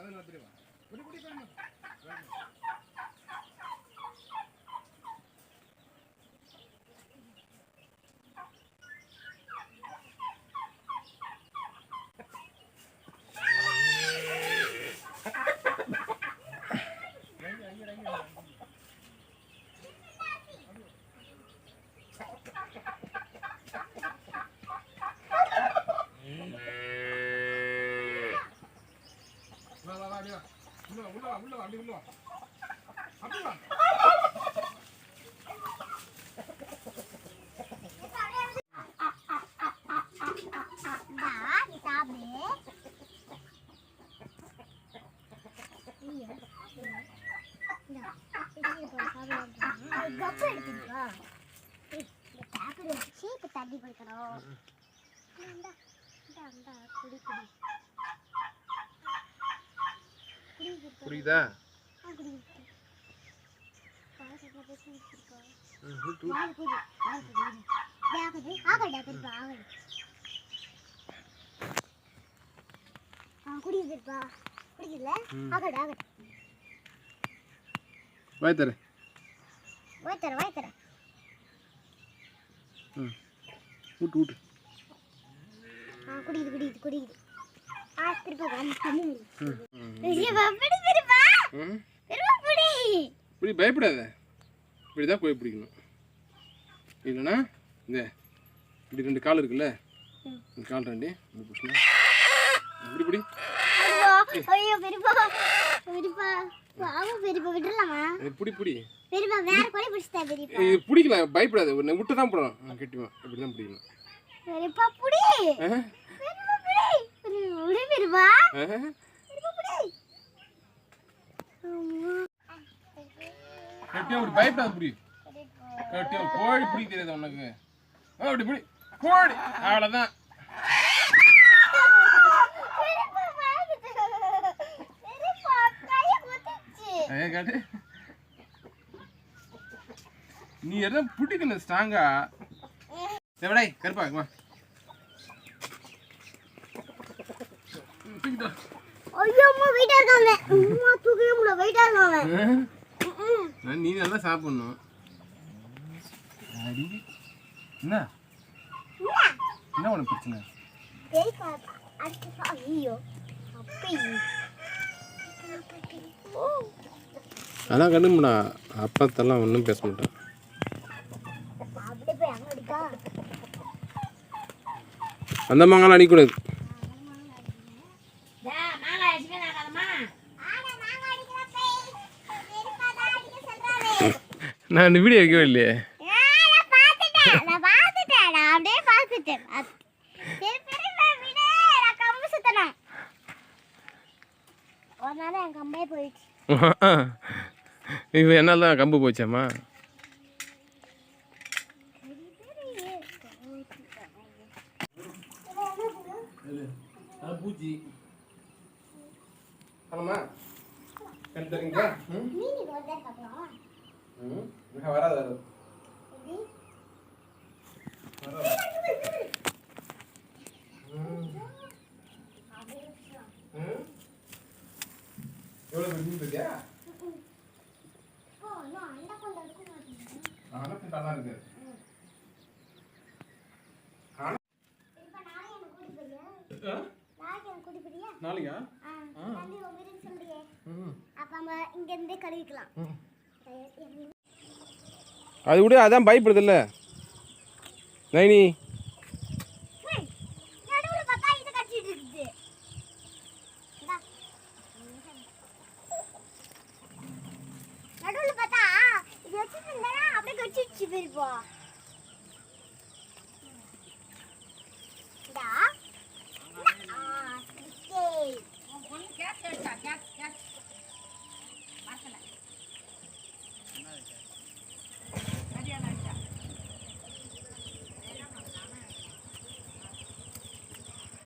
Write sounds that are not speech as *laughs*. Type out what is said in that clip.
பதில் தெரியுமா குடி குடி வேணும் Thank you. தண்ணி போய்க்கணும் குடி குடி புரியுதா? பாசத்துல பேசி குடிச்சிருக்கோம் ம், ஊட்டு. ஆ குடிக்குது குடிக்குது குடிக்குது. இப்படி பயப்படாத. இப்படி தான் போய் பிடிக்கணும். இல்லைன்னா இந்த இப்படி ரெண்டு கால் இருக்குல்ல? கால் ரெண்டு இப்படி பிடி. பிடிக்கலாம் பயப்படாத. விட்டு தான் போடணும். கட்டிமா இப்படி தான் பிடிக்கணும். ஒரு பயப்படாத பிடி. கட்டியா கோழி பிடிக்க தெரியாது உனக்கு. ஆ, அப்படி பிடி. கோழி. அவ்வளோதான் பெரியப்பா நீ எதுவும் பிடிக்கணும் ஸ்ட்ராங்கா எவடை கருப்பா ஐயோ அம்மா வெயிட்டா இருக்காங்க. அம்மா தூக்கவே முடியல வெயிட்டா இருக்காங்க. நான் நீ நல்லா சாப்பிடணும். அடி. என்ன? என்ன? உனக்கு பிரச்சனை? ஐயோ அதான் கண்டுமுடா அப்பத்தெல்லாம் ஒன்றும் பேச மாட்டேன். அந்த மாங்காலாம் அடிக்கக்கூடாது நான் இந்த வீடியோ வைக்கவே இல்லையே நான் பார்த்துட்டேன் நான் பார்த்துட்டேன் நான் அப்படியே பார்த்துட்டேன் அது- சரி பெரியப்பா விடு நான் கம்பு சுத்தணும் ஒரு நாள் என் கம்பே போயிடுச்சு. *laughs* இப்போ என்னால் தான் கம்பு போச்சாம்மா? பூச்சி ஆமாம்மா கண்டு தரீங்களா வராது வராது எவ்வளோ மீன் இருக்கியா அண்டை கொண்டு இருக்க நாளைக்கு ம் அப்ப நம்ம இங்க இருந்தே கழுவிக்கலாம் அது விட அதான் பயப்படுதில்ல. நைனி. ஏய், பார்த்தா இது வச்சுட்டு இருந்தா அப்படியே கடிச்சிடுச்சு பெரியப்பா